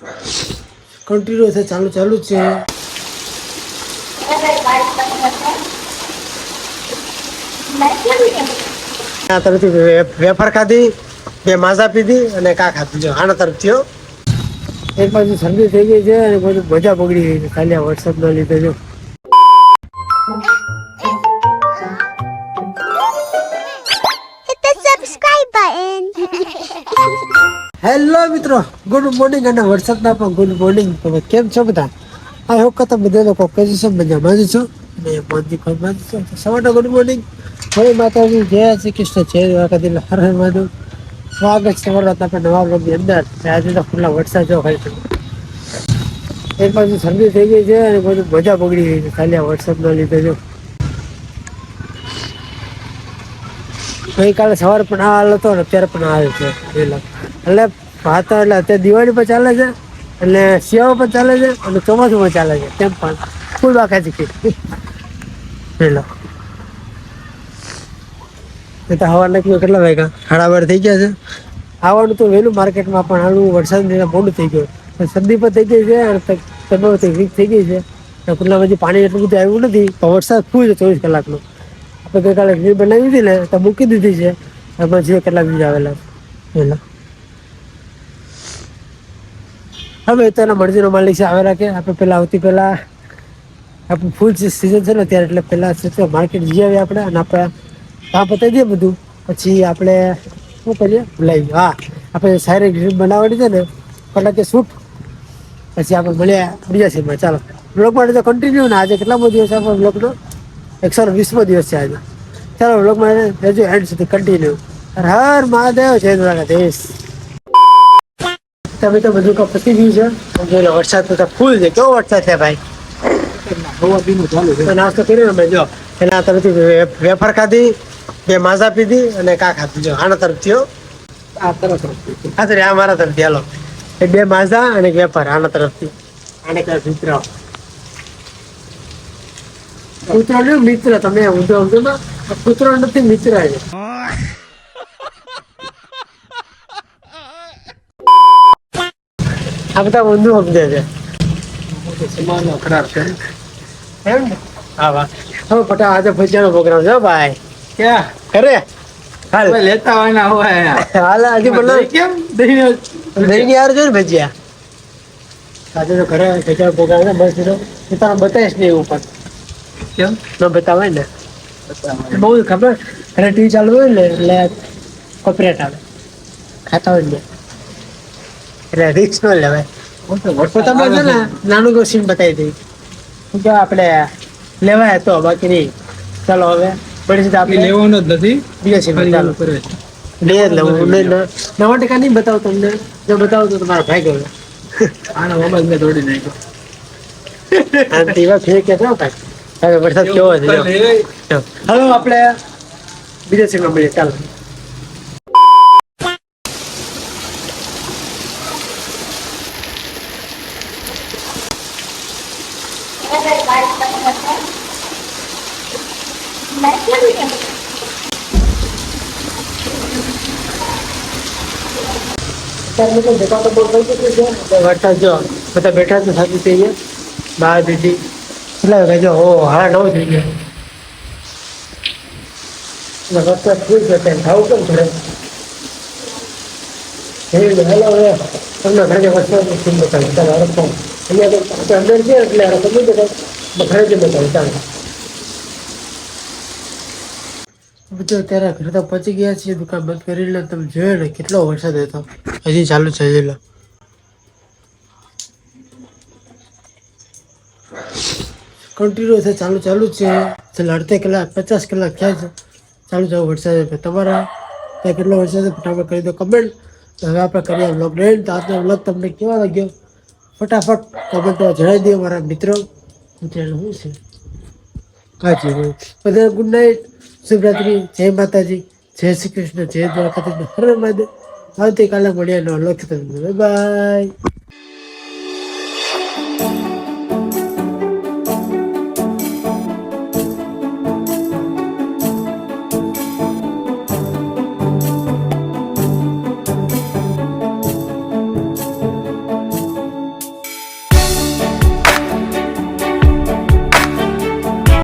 Continue છે ચાલુ ચાલુ જ છે. આ તરફથી વેફર ખાધી બે માઝા પીધી અને કા ખાધી. જો આના તરફથી હો. એક બાજુ શરદી થઈ ગઈ છે અને બધું મજા બગડી ગઈ છે. ખાલી આ વરસાદના લીધે જો. હેલો મિત્રો ગુડ મોર્નિંગ અને વરસાદના પણ ગુડ મોર્નિંગ તમે કેમ છો બધા? આ હોપ કે તમે બધા લોકો કઈ છો? મજામાં જ છો. અને મોદી ખોરમાં માં છો. સવારના ગુડ મોર્નિંગ હવે માતાજી, જય શ્રી કૃષ્ણ, જય દ્વારકાધીશ. હર હર મહાદેવ. સ્વાગત છે તમારું આપણે નવા બ્લોગની અંદર. આજે તો ખુલ્લા વરસાદ જો ખાઈ તમે એક બાજુ ઠંડી થઈ ગઈ છે અને બધું મજા બગડી ગઈ છે. ખાલી આ વરસાદના લીધે જો. ગઈકાલે સવારે પણ આ હતો ને, અત્યારે પણ આવે છે વહેલા એટલે ભાત એટલે અત્યારે દિવાળી પણ ચાલે છે, એટલે શિયાળો પણ ચાલે છે, અને ચોમાસું પણ ચાલે છે, તેમ પણ. ફૂલ બાકાજી કે વહેલો એ તો હવા નાખ્યું કેટલા વાગ્યા? સાડા થઈ ગયા છે. આવવાનું તો વહેલું માર્કેટમાં, પણ હાલું વરસાદ લીધે મોડું થઈ ગયું. શરદી પણ થઈ ગઈ છે, અને તબિયત વીક થઈ ગઈ છે. અને પછી પાણી એટલું બધું આવ્યું નથી પણ વરસાદ ફૂલ છે ચોવીસ કલાકનો. આપણે ગઈકાલે ખીર બનાવી હતી ને, તો મૂકી દીધી છે. એમાં જે કેટલા બીજા આવેલા એના. હવે તો એના મરજીનો માલિક છે, આવેલા કે? આપણે પહેલાં આવતી પહેલા આપણું ફૂલ સિઝન છે ને ત્યારે એટલે પહેલાં છે તો માર્કેટ જઈ આવીએ આપણે અને આપણે કામ પતાવી દઈએ બધું. પછી આપણે શું કરીએ? લઈ હા, આપણે સારી ગ્રીન બનાવવાની છે ને પહેલાં કે શૂટ પછી આપણે મળ્યા બીજા સીનમાં ચાલો બ્લોગ માટે તો કન્ટિન્યુ ને આજે કેટલામો દિવસ આપણે બ્લોગનો એકસો ને વીસમો દિવસ છે આજે. ચાલો બ્લોગમાં રહેજો એન્ડ સુધી કન્ટિન્યુ હર મહાદેવ જય દ્વારકાધીશ. તમે તો બધું કામ પતી ગયું છે. જોઈ લો વરસાદ તો ફૂલ છે. કેવો વરસાદ છે ભાઈ? નાસ્તો કર્યો મેં જો. એના તરફથી વેફર ખાધી બે માઝા પીધી અને કા ખાધી? જો આના તરફથી તરફ હા સર આ મારા તરફથી હાલો. એ બે માઝા અને વેફર આના તરફથી. આને કઈ મિત્ર કૂતરો ને મિત્ર તમે ઊંધો ઊંધો માં કૂતરો નથી મિત્ર છે આ બધા ઊંધું સમજે છે. એમ ને? હા વાહ. હવે ફટા આજે ભજીયાનો પ્રોગ્રામ છે ભાઈ. ક્યાં? કરે? હાલ. લેતા હોય ના હોય હાલ આજે બનાવ કેમ? દહીં દહીં યાર છે ને ભજીયા આજે તો ઘરે ભજીયાનો પ્રોગ્રામ છે બસ તો બતાવીશ ને એવું પણ. કેમ? ન બતાવે ને? બહુ ખબર. ઘરે ટીવી ચાલુ હોય ને એટલે કોપરેટ આવે. ખાતા હોય ને. એટલે રિક્સ ન લેવાય. તો તમે છે ને નાનું તો સીન બતાવી દઈ. શું કે આપણે લેવાય તો બાકી નહીં ચાલો હવે. પડી સીધા આપણે લેવાનો જ નથી. બીજા સીન ચાલુ. કરે. લે લઉં નવા ટકા નહીં બતાવું તમને. જો બતાવું તો તમારા ભાઈ ગયો આનો મોબાઈલ મેં તોડી નાખ્યો. અને તેવા ફેર કે ભાઈ. હવે વરસાદ કેવો છે જો. જો. હવે આપણે બીજા સીનમાં મળીએ ચાલો અત્યારે તો દુકાન તો બહુ થઈ ચૂકી છે એટલે વરસાદ જો બધા બેઠા છે સાચું થઈ ગયા બા દીદી એટલે કહેજો ઓ હા નવ થઈ ગયો. વરસાદ ફૂલ છે ત્યાં ખાવું કેમ હે હેલો હવે તમને ઘરે વસ્તુ શું બતાવી ચાલો ફોન. અહીંયા તો અંદર છે, એટલે હવે તમને બતાવ ઘરે જ બતાવી ચાલો. બધું અત્યારે ઘરે તો પહોંચી ગયા છીએ, દુકાન બંધ કરી લે, તમે જોયો ને, કેટલો વરસાદ હતો. હજી ચાલુ છે, હજી લો. કન્ટિન્યુ છે ચાલુ ચાલુ જ છે. છેલ્લા અડધે કલાક, પચાસ કલાક થયા છે. ચાલુ ચાલુ વરસાદ તમારા ત્યાં કેટલો વરસાદ ફટાફટ કરી દો કમેન્ટ હવે આપણે કરીએ બ્લોગ રેડ તો આજનો બ્લોગ તમને કેવા લાગ્યો? ફટાફટ કમેન્ટમાં જણાવી દો મારા મિત્રો. અત્યારે શું છે? કાજી ભાઈ બધા ગુડ નાઇટ શિવરાત્રી જય માતાજી. જય શ્રી કૃષ્ણ. જય દ્વારકાધીશ. હર મહાદેવ. આવતીકાલે મળ્યા નો લખતા બાય